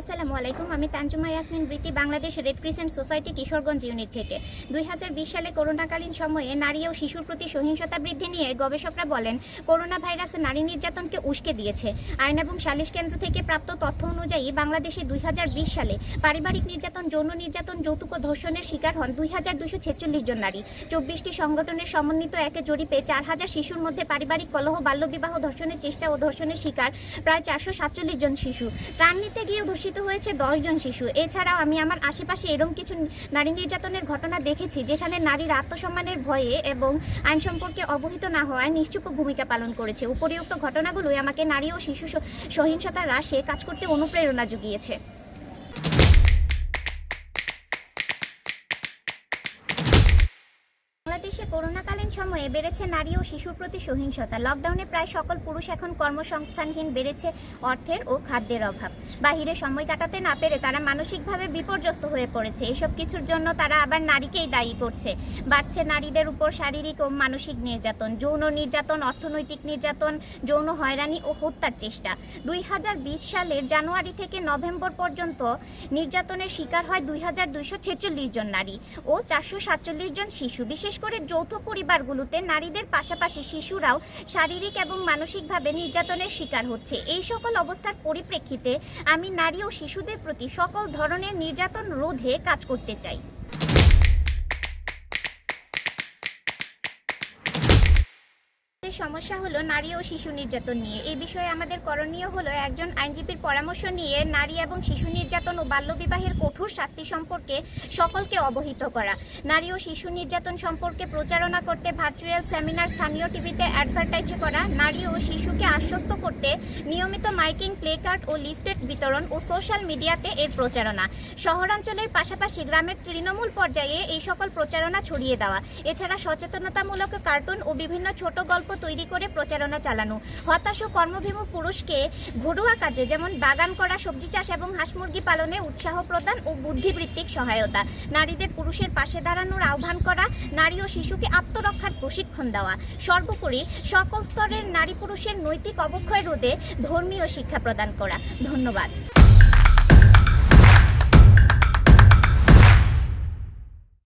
আসসালামু আলাইকুম, আমি তানজুমা ইয়াসমিন, বৃত্তি Bangladesh red crescent society Kishoreganj unit থেকে। দু হাজার বিশ সালে করোনাকালীন সময়ে নারী ও শিশুর প্রতি সহিংসতা বৃদ্ধি নিয়ে গবেষকরা বলেন করোনা ভাইরাস নারী নির্যাতনকে উস্কে দিয়েছে। আইন এবং সালিশ কেন্দ্র থেকে প্রাপ্ত তথ্য অনুযায়ী বাংলাদেশে দুই হাজার বিশ সালে পারিবারিক নির্যাতন, যৌন নির্যাতন, যৌতুক ও ধর্ষণের শিকার হন দুই জন নারী। চব্বিশটি সংগঠনের সমন্বিত একে জরিপে চার হাজার শিশুর মধ্যে পারিবারিক কলহ, বাল্যবিবাহ, ধর্ষণের চেষ্টা ও ধর্ষণের শিকার, প্রায় চারশো সাতচল্লিশ জন শিশু। ত্রাণ নিতে গিয়েও হয়েছে দশজন শিশু। এছাড়াও আমি আমার আশেপাশে এরকম কিছু নারী নির্যাতনের ঘটনা দেখেছি, যেখানে নারীর আত্মসম্মানের ভয়ে এবং আইন সম্পর্কে অবহিত না হওয়ায় নিশ্চুপ ভূমিকা পালন করেছে। উপরিউক্ত ঘটনাগুলোই আমাকে নারী ও শিশু সহিংসতা হ্রাসে কাজ করতে অনুপ্রেরণা জুগিয়েছে। বাংলাদেশে করোনাকালীন সময়ে বেড়েছে নারী ও শিশুর প্রতি সহিংসতা। লকডাউনে প্রায় সকল পুরুষ এখন কর্মসংস্থানহীন বেড়েছে অর্থের ও খাদ্যের অভাব। বাহিরে সময় কাটাতে না পেরে তারা মানসিকভাবে বিপর্যস্ত হয়ে পড়েছে। এসব কিছুর জন্য তারা আবার নারীকেই দায়ী করছে। বাড়ছে নারীদের উপর শারীরিক ও মানসিক নির্যাতন, যৌন নির্যাতন, অর্থনৈতিক নির্যাতন, যৌন হয়রানি ও হত্যার চেষ্টা। দুই হাজার বিশ সালের জানুয়ারি থেকে নভেম্বর পর্যন্ত নির্যাতনের শিকার হয় দুই হাজার দুইশো ছেচল্লিশ জন নারী ও চারশো সাতচল্লিশ জন শিশু, বিশেষ করে যৌথ পরিবারগুলোতে নারীদের পাশাপাশি শিশুরাও শারীরিক এবং মানসিকভাবে নির্যাতনের শিকার হচ্ছে। এই সকল অবস্থার পরিপ্রেক্ষিতে আমি নারী ও শিশুদের প্রতি সকল ধরনের নির্যাতন রোধে কাজ করতে চাই। সমস্যা হলো নারী ও শিশু নির্যাতন নিয়ে। এই বিষয়ে আমাদের করণীয় হলো একজন আইনজীবীর পরামর্শ নিয়ে নারী এবং শিশু নির্যাতন ও বাল্যবিবাহের কঠোর শাস্তি সম্পর্কে সকলকে অবহিত করা। নারী ও শিশু নির্যাতন সম্পর্কে প্রচারণা করতে ভার্চুয়াল সেমিনার স্থানীয় টিভিতে অ্যাডভার্টাইজ করা, নারী ও শিশুকে আশ্বস্ত করতে নিয়মিত মাইকিং, প্লে কার্ড ও লিফলেট বিতরণ ও সোশ্যাল মিডিয়াতে এর প্রচারণা। শহরাঞ্চলের পাশাপাশি গ্রামের তৃণমূল পর্যায়ে এই সকল প্রচারণা ছড়িয়ে দেওয়া। এছাড়া সচেতনতামূলক কার্টুন ও বিভিন্ন ছোট গল্প তৈরি করে প্রচারণা চালানো। হতাশ ও কর্মবিমুখ পুরুষকে ঘরোয়া কাজে যেমন বাগান করা, সবজি চাষ এবং হাঁস মুরগি পালনে উৎসাহ প্রদান ও বুদ্ধিবৃত্তিক সহায়তা। নারীদের পুরুষের পাশে দাঁড়ানোর আহ্বান করা, নারী ও শিশুকে আত্মরক্ষার প্রশিক্ষণ দেওয়া। সর্বোপরি সকল স্তরের নারী পুরুষের নৈতিক অবক্ষয় রোধে ধর্মীয় শিক্ষা প্রদান করা। ধন্যবাদ।